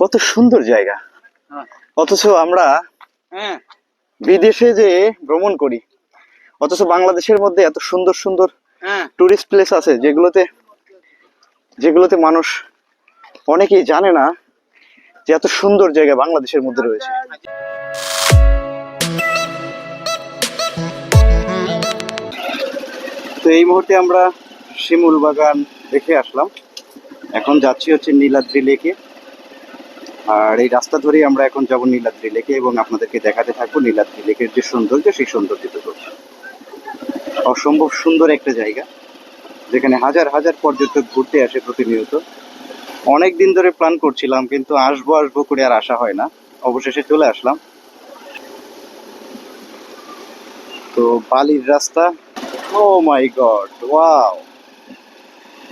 কত সুন্দর জায়গা। হ্যাঁ। অথচ আমরা হ্যাঁ। বিদেশে যে ভ্রমণ করি অথচ বাংলাদেশের মধ্যে এত সুন্দর সুন্দর হ্যাঁ। টুরিস্ট প্লেস আছে যেগুলোতে যেগুলোতে মানুষ অনেকেই জানে না যে এত সুন্দর জায়গা বাংলাদেশের মধ্যে রয়েছে। তো এই মুহূর্তে আমরা শিমুল বাগান দেখে আসলাম। এখন যাচ্ছি হচ্ছে নীলাদ্রি লেকে। আর এই রাস্তা ধরেই আমরা এখন যাব নীলাদ্রি লেকে এবং আপনাদেরকে দেখাতে থাকব নীলাদ্রি লেকের যে সৌন্দর্য, সেই সৌন্দর্যটুকু অসম্ভব সুন্দর একটা জায়গা, যেখানে হাজার হাজার পর্যটক ঘুরতে আসে প্রতিনিয়ত। অনেক দিন ধরে প্ল্যান করছিলাম, কিন্তু আসব আসব করে আর আসা হয় না। অবশেষে চলে আসলাম। তো বালির রাস্তা ও মাই গড ওয়াও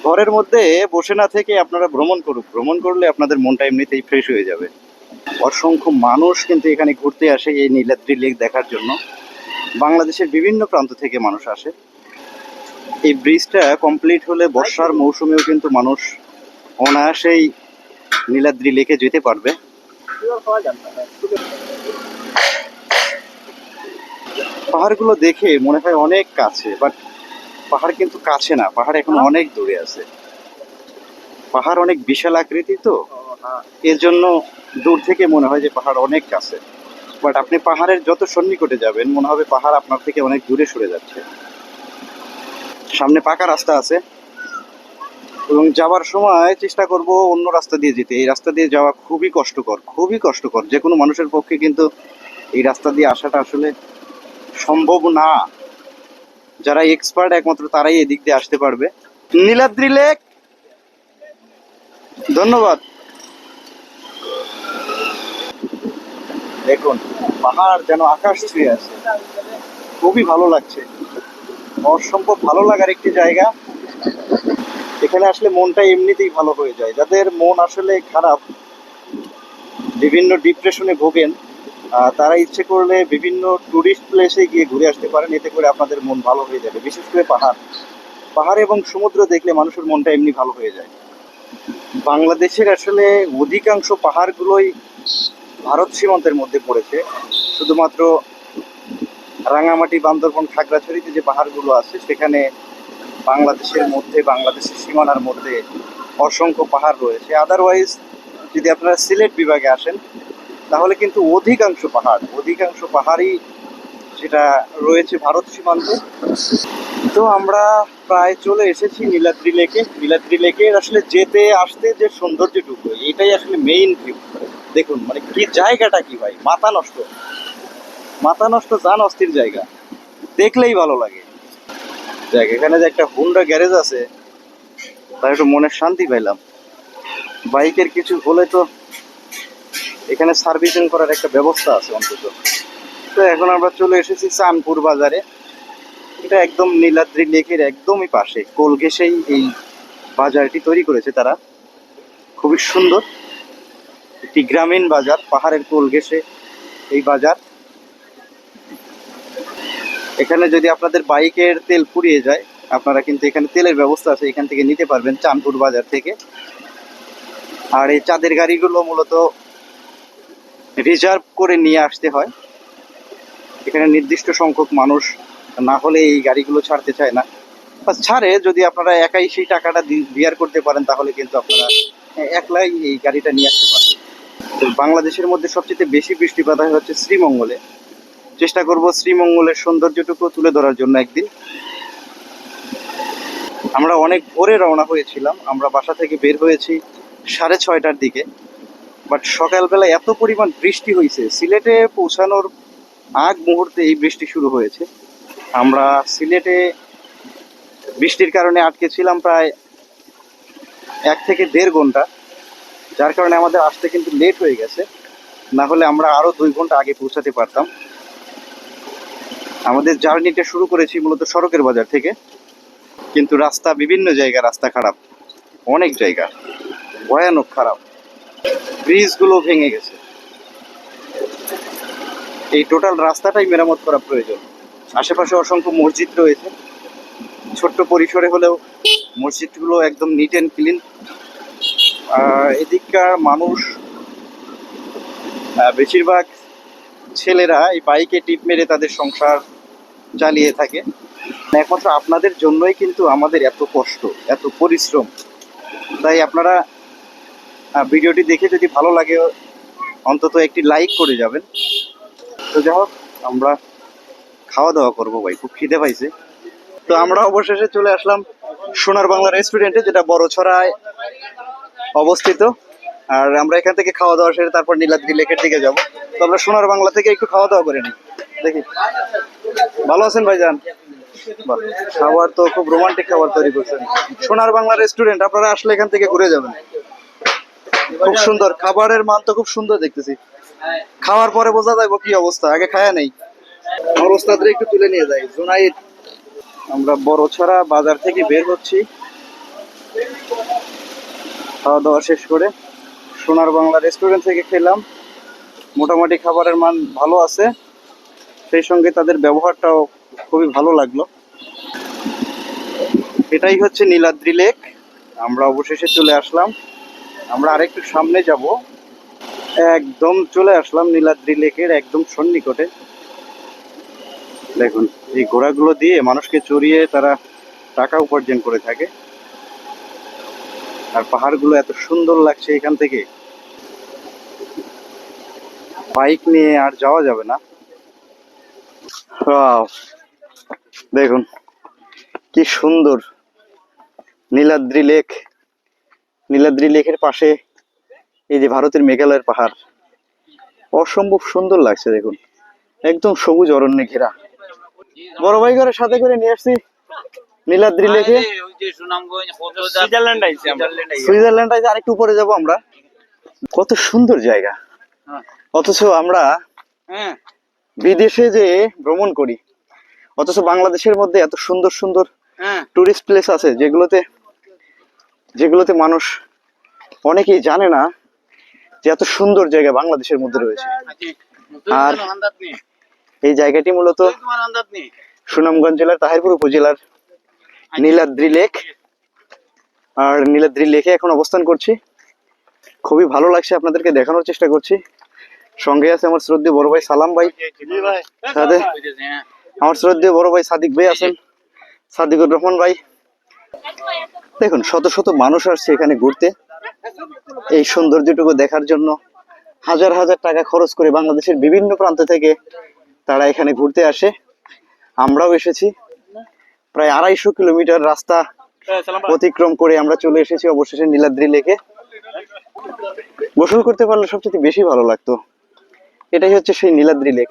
ঘরের মধ্যে বসে না থেকে আপনারা ভ্রমণ করুক। ভ্রমণ করলে আপনাদের মনটা এমনিতেই ফ্রেশ হয়ে যাবে। অসংখ্য মানুষ কিন্তু এখানে ঘুরতে আসে এই নীলাদ্রি লেক দেখার জন্য। বাংলাদেশের বিভিন্ন প্রান্ত থেকে মানুষ আসে। এই ব্রিজটা কমপ্লিট হলে বর্ষার মৌসুমেও কিন্তু মানুষ অনায়াসেই নীলাদ্রি লেকে যেতে পারবে। পাহাড়গুলো দেখে মনে হয় অনেক কাছে বাট পাহাড় কিন্তু কাছে না পাহাড় এখন অনেক দূরে আছে। পাহাড় অনেক বিশাল আকৃতি তো। এর জন্য দূর থেকে মনে হয় যে পাহাড় অনেক কাছে। বাট আপনি পাহাড়ের যত সন্নিকটে যাবেন মনে হবে পাহাড় আপনার থেকে অনেক দূরে সরে যাচ্ছে। সামনে পাকা রাস্তা আছে। এবং যাওয়ার সময় চেষ্টা করব অন্য রাস্তা দিয়ে যেতে। এই রাস্তা দিয়ে যাওয়া খুবই কষ্টকর খুবই কষ্টকর। যে কোনো মানুষের পক্ষে কিন্তু এই রাস্তা দিয়ে আসাটা আসলে সম্ভব না। যারা এক্সপার্ট একমাত্র তারাই এদিক দিয়ে আসতে পারবে। নীলাদ্রি লেক! ধন্যবাদ। দেখুন, পাহাড় যেন আকাশ ছুঁয়ে আছে। খুবই ভালো লাগছে। অসম্ভব ভালো লাগার একটি জায়গা। এখানে আসলে মনটা এমনিতেই ভালো হয়ে যায়। যাদের মন আসলে খারাপ, বিভিন্ন ডিপ্রেশনে ভোগেন তারা ইচ্ছে করলে বিভিন্ন টুরিস্ট প্লেসে গিয়ে ঘুরে আসতে পারেন, এতে করে আপনাদের মন ভালো হয়ে যাবে। বিশেষ করে পাহাড়। পাহাড় এবং সমুদ্র দেখলে মানুষের মনটা এমনি ভালো হয়ে যায়। বাংলাদেশের আসলে অধিকাংশ পাহাড়গুলোই ভারত সীমান্তের মধ্যে পড়েছে। শুধুমাত্র রাঙামাটি, বান্দরবন, খাগড়াছড়িতে যে পাহাড়গুলো আছে, সেখানে বাংলাদেশের মধ্যে, বাংলাদেশের সীমানার মধ্যে অসংখ্য পাহাড় রয়েছে। আদারওয়াইজ যদি আপনারা সিলেট বিভাগে আসেন তাহলে কিন্তু অধিকাংশ পাহাড়, অধিকাংশ পাহাড়ই সেটা রয়েছে ভারত সীমান্তে। তো আমরা প্রায় চলে এসেছি নীলাদ্রি লেকে। নীলাদ্রি লেকের আসলে যেতে, আসতে যে সৌন্দর্যটুকু, এটাই আসলে মেইন ভিউ দেখুন মানে কি জায়গাটা কি ভাই? মাথা নষ্ট। মাথা নষ্ট, জান অস্থির জায়গা। দেখলেই ভালো লাগে। দেখ, এখানে যে একটা হুন্ডা গ্যারেজ আছে, তার একটু মনের শান্তি পাইলাম। বাইকের কিছু হলে তো এখানে সার্ভিসিং করার একটা ব্যবস্থা আছে অন্তত। তো এখন আমরা চলে এসেছি চানপুর বাজারে। এটা একদম নীলাদ্রি লেকের একদমই পাশে, কোল ঘেঁষেই এই বাজারটি তৈরি করেছে তারা। খুবই সুন্দর, একটি গ্রামীণ বাজার, পাহাড়ের কোল ঘেঁষে এই বাজার। এখানে যদি আপনাদের বাইকের তেল পুড়িয়ে যায়, আপনারা কিন্তু এখানে তেলের ব্যবস্থা আছে, এখান থেকে নিতে পারবেন চাঁদপুর বাজার থেকে। আর এই চাঁদের গাড়িগুলো মূলত রিজার্ভ করে নিয়ে আসতে হয়। এখানে নির্দিষ্ট সংখ্যক মানুষ না হলে এই গাড়িগুলো ছাড়তে চায় না। বা ছাড়ে যদি আপনারা একাই সেই টাকাটা বিয়ার করতে পারেন, তাহলে কিন্তু আপনারা একলাই এই গাড়িটা নিয়ে আসতে পারেন বাংলাদেশের মধ্যে সবচেয়ে বেশি বৃষ্টিপাত হয় হচ্ছে শ্রীমঙ্গলে। চেষ্টা করব শ্রীমঙ্গলের সৌন্দর্যটুকু তুলে ধরার জন্য একদিন। আমরা অনেক ভোরে রওনা হয়েছিলাম। আমরা বাসা থেকে বের হয়েছি সাড়ে ছয়টার দিকে। বাট সকালবেলা এত পরিমাণ বৃষ্টি হয়েছে সিলেটে পৌঁছানোর আগ মুহূর্তে এই বৃষ্টি শুরু হয়েছে। আমরা সিলেটে বৃষ্টির কারণে আটকে ছিলাম প্রায় এক থেকে দেড় ঘণ্টা, যার কারণে আমাদের আসতে কিন্তু লেট হয়ে গেছে। না হলে আমরা আরও দুই ঘণ্টা আগে পৌঁছাতে পারতাম। আমাদের জার্নিটা শুরু করেছি মূলত সড়কের বাজার থেকে। কিন্তু রাস্তা বিভিন্ন জায়গা রাস্তা খারাপ, অনেক জায়গা ভয়ানক খারাপ। ব্রিজগুলো ভেঙে গেছে। এই টোটাল রাস্তাটাই মেরামত করা প্রয়োজন। আশেপাশে অসংখ্য মসজিদ রয়েছে। ছোট্ট পরিসরে হলেও মসজিদগুলো একদম নিট অ্যান্ড ক্লিন এদিককার মানুষ বেশিরভাগ ছেলেরা এই বাইকে টিপ মেরে তাদের সংসার চালিয়ে থাকে। একমাত্র আপনাদের জন্যই কিন্তু আমাদের এত কষ্ট, এত পরিশ্রম। তাই আপনারা ভিডিওটি দেখে যদি ভালো লাগে অন্তত একটি লাইক করে যাবেন। তো যাই হোক আমরা খাওয়া দাওয়া করব ভাই খুব খিদে পাইছে। তো আমরা অবশেষে চলে আসলাম সোনার বাংলা রেস্টুরেন্টে যেটা বড় ছড়ায় অবস্থিত। আর আমরা এখান থেকে খাওয়া দাওয়া সেরে তারপর নীলাদ্রি লেকের দিকে যাব। তো আমরা সোনার বাংলা থেকে একটু খাওয়া দাওয়া করে নিই। দেখি। ভালো আছেন ভাইজান? বাহ, খাবার তো খুব রোমান্টিক খাবার তৈরি করছেন। সোনার বাংলা রেস্টুরেন্ট আপনারা আসলে এখান থেকে ঘুরে যাবেন। খুব সুন্দর। খাবারের মান তো খুব সুন্দর দেখতেছি। খাওয়ার পরে বোঝা যাবে কি অবস্থা আগে খায়া নেই। আমার ওস্তাদরে একটু তুলে নিয়ে যাই। জোনাইদ আমরা বড় ছড়া বাজার থেকে বের হচ্ছি। খাওয়া দাওয়া শেষ করে সোনার বাংলা রেস্টুরেন্ট থেকে খেলাম। মোটামুটি খাবারের মান ভালো আছে। সেই সঙ্গে তাদের ব্যবহারটাও খুবই ভালো লাগল। এটাই হচ্ছে নীলাদ্রি লেক। আমরা অবশেষে চলে আসলাম। আমরা আরেকটু সামনে যাব। একদম চলে আসলাম নীলাদ্রি লেকের একদম সন্নিকটে। দেখুন, এই ঘোড়াগুলো দিয়ে মানুষকে চড়িয়ে তারা টাকা উপার্জন করে থাকে। আর পাহাড়গুলো এত সুন্দর লাগছে এখান থেকে। বাইক নিয়ে আর যাওয়া যাবে না। দেখুন, কি সুন্দর নীলাদ্রি লেক। নীলাদ্রি লেকের পাশে এই যে ভারতের মেঘালয়ের পাহাড়। অসম্ভব সুন্দর লাগছে দেখুন। একদম সবুজ অরণ্যে ঘেরা। বড় ভাই করে সাথে করে নিয়ে আসছি নীলাদ্রি লেকে। সুইজারল্যান্ড আইছি আছে আরেকটু উপরে যাব আমরা। কত সুন্দর জায়গা। হ্যাঁ। অথচ আমরা হ্যাঁ। বিদেশে যে ভ্রমণ করি অথচ বাংলাদেশের মধ্যে এত সুন্দর সুন্দর হ্যাঁ। টুরিস্ট প্লেস আছে যেগুলোতে যেগুলোতে মানুষ অনেকেই জানে না যে এত সুন্দর জায়গা বাংলাদেশের মধ্যে রয়েছে। আর এই জায়গাটি মূলত সুনামগঞ্জ জেলার তাহিরপুর উপজেলার নীলাদ্রি লেক। আর নীলাদ্রি লেকে এখন অবস্থান করছি। খুবই ভালো লাগছে আপনাদেরকে দেখানোর চেষ্টা করছি। সঙ্গে আছে আমার শ্রদ্ধেয় বড় ভাই সালাম ভাই। আমার শ্রদ্ধেয় বড় ভাই সাদিক ভাই আছেন। সাদিকুর রহমান ভাই। দেখুন, শত শত মানুষ আসছে এখানে ঘুরতে। এই সৌন্দর্যটুকু দেখার জন্য হাজার হাজার টাকা খরচ করে বাংলাদেশের বিভিন্ন প্রান্ত থেকে তারা এখানে ঘুরতে আসে। আমরাও এসেছি। প্রায় আড়াইশো কিলোমিটার রাস্তা অতিক্রম করে আমরা চলে এসেছি অবশেষে নীলাদ্রি লেকে। গোসল করতে পারলে সবচেয়ে বেশি ভালো লাগতো। এটাই হচ্ছে সেই নীলাদ্রি লেক।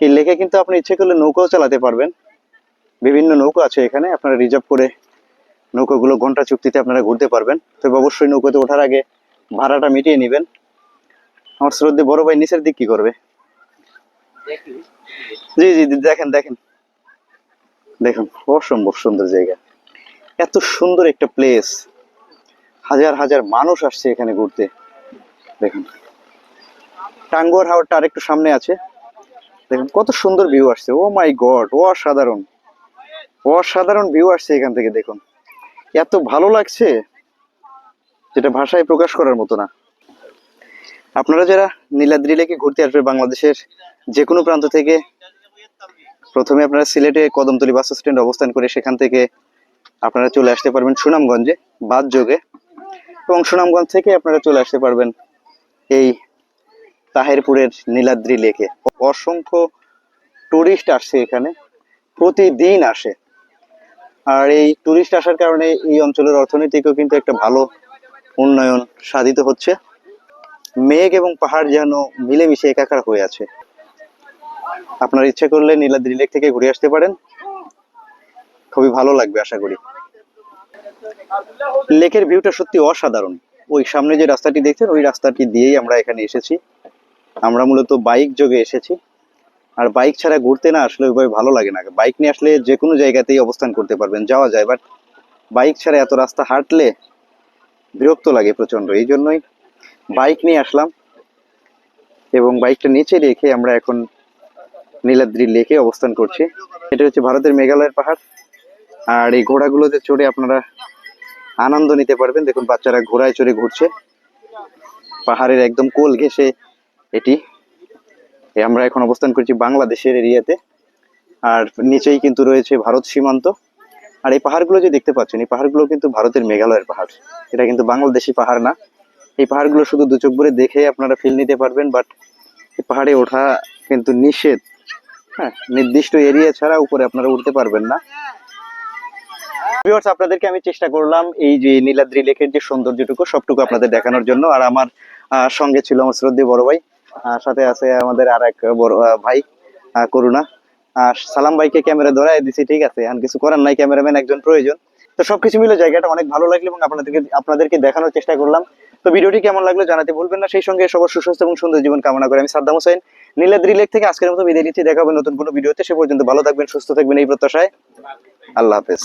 এই লেকে কিন্তু আপনি ইচ্ছে করলে নৌকাও চালাতে পারবেন। বিভিন্ন নৌকা আছে এখানে, আপনারা রিজার্ভ করে নৌকাগুলো ঘণ্টা চুক্তিতে আপনারা ঘুরতে পারবেন। তবে অবশ্যই নৌকাতে ওঠার আগে ভাড়াটা মিটিয়ে নেবেন। আমার শ্রদ্ধে বড় ভাই নিচের দিক কি করবে? জি জি দেখেন দেখেন। দেখুন, অসম্ভব সুন্দর জায়গা। এত সুন্দর একটা প্লেস হাজার হাজার মানুষ আসছে এখানে ঘুরতে। দেখুন। টাঙ্গুয়ার হাওয়ারটা আরেকটু সামনে আছে। দেখুন, কত সুন্দর ভিউ আসছে। ও মাই গড ও অসাধারণ। অসাধারণ ভিউ আসছে এখান থেকে, দেখুন। এত ভালো লাগছে যেটা ভাষায় প্রকাশ করার মতো না। আপনারা যারা নীলাদ্রি লেকে ঘুরতে আসবে বাংলাদেশের যে কোনো প্রান্ত থেকে, প্রথমে আপনারা সিলেটে কদমতলী বাস স্ট্যান্ড অবস্থান করে সেখান থেকে আপনারা চলে আসতে পারবেন সুনামগঞ্জে বাদ যোগে। এবং সুনামগঞ্জ থেকে আপনারা চলে আসতে পারবেন এই তাহেরপুরের নীলাদ্রি লেকে। অসংখ্য টুরিস্ট আসছে এখানে, প্রতিদিন আসে। আর এই টুরিস্ট আসার কারণে এই অঞ্চলের অর্থনীতিকেও কিন্তু একটা ভালো উন্নয়ন সাধিত হচ্ছে। মেঘ এবং পাহাড় যেন মিলেমিশে একাকার হয়ে আছে। আপনার ইচ্ছে করলে নীলাদ্রি লেক থেকে ঘুরে আসতে পারেন। খুবই ভালো লাগবে, আশা করি। লেকের ভিউটা সত্যি অসাধারণ। ওই সামনে যে রাস্তাটি দেখছেন, ওই রাস্তাটি দিয়েই আমরা এখানে এসেছি। আমরা মূলত বাইক যোগে এসেছি। আর বাইক ছাড়া ঘুরতে না আসলে ওইভাবে ভালো লাগে না। বাইক নিয়ে আসলে যে কোনো জায়গাতেই অবস্থান করতে পারবেন, যাওয়া যায়। বাট বাইক ছাড়া এত রাস্তা হাঁটলে বিরক্ত লাগে প্রচণ্ড এই জন্যই বাইক নিয়ে আসলাম এবং বাইকটা নিচে রেখে আমরা এখন নীলাদ্রি লেকে অবস্থান করছি। এটা হচ্ছে ভারতের মেঘালয়ের পাহাড়। আর এই ঘোড়াগুলোতে চড়ে আপনারা আনন্দ নিতে পারবেন। দেখুন, বাচ্চারা ঘোড়ায় চড়ে ঘুরছে। পাহাড়ের একদম কোল ঘেঁষে এটি আমরা এখন অবস্থান করছি বাংলাদেশের এরিয়াতে। আর নিচেই কিন্তু রয়েছে ভারত সীমান্ত। আর এই পাহাড়গুলো যে দেখতে পাচ্ছেন, এই পাহাড়গুলো কিন্তু ভারতের মেঘালয়ের পাহাড়। এটা কিন্তু বাংলাদেশি পাহাড় না। এই পাহাড়গুলো শুধু দু চোখ ভরে দেখে আপনারা ফিল নিতে পারবেন বাট এই পাহাড়ে ওঠা কিন্তু নিষেধ। হ্যাঁ নির্দিষ্ট এরিয়া ছাড়া উপরে আপনারা উঠতে পারবেন না। আপনাদেরকে আমি চেষ্টা করলাম এই যে নীলাদ্রি লেকের যে সৌন্দর্যটুকু, সবটুকু আপনাদের দেখানোর জন্য। আর আমার সঙ্গে ছিল আমার শ্রদ্ধেয় বড় ভাই। সাথে আছে আমাদের আর এক ভাই করুণা। সালাম ভাইকে ক্যামেরা ধরাই দিছি, ঠিক আছে? আর কিছু করার নাই ক্যামেরাম্যান একজন প্রয়োজন। তো সবকিছু মিলে জায়গাটা অনেক ভালো লাগল এবং আপনাদেরকে আপনাদেরকে দেখানোর চেষ্টা করলাম। তো ভিডিওটি কেমন লাগল জানাতে ভুলবেন না। সেই সঙ্গে সবার সুস্বাস্থ্য এবং সুন্দর জীবন কামনা করে। আমি সাদ্দাম হোসেন, নীলাদ্রি লেক থেকে আজকের মতো বিদায় নিচ্ছি। দেখা হবে নতুন কোনো ভিডিওতে। সে পর্যন্ত ভালো থাকবেন, সুস্থ থাকবেন এই প্রত্যাশায়। আল্লাহ হাফেজ।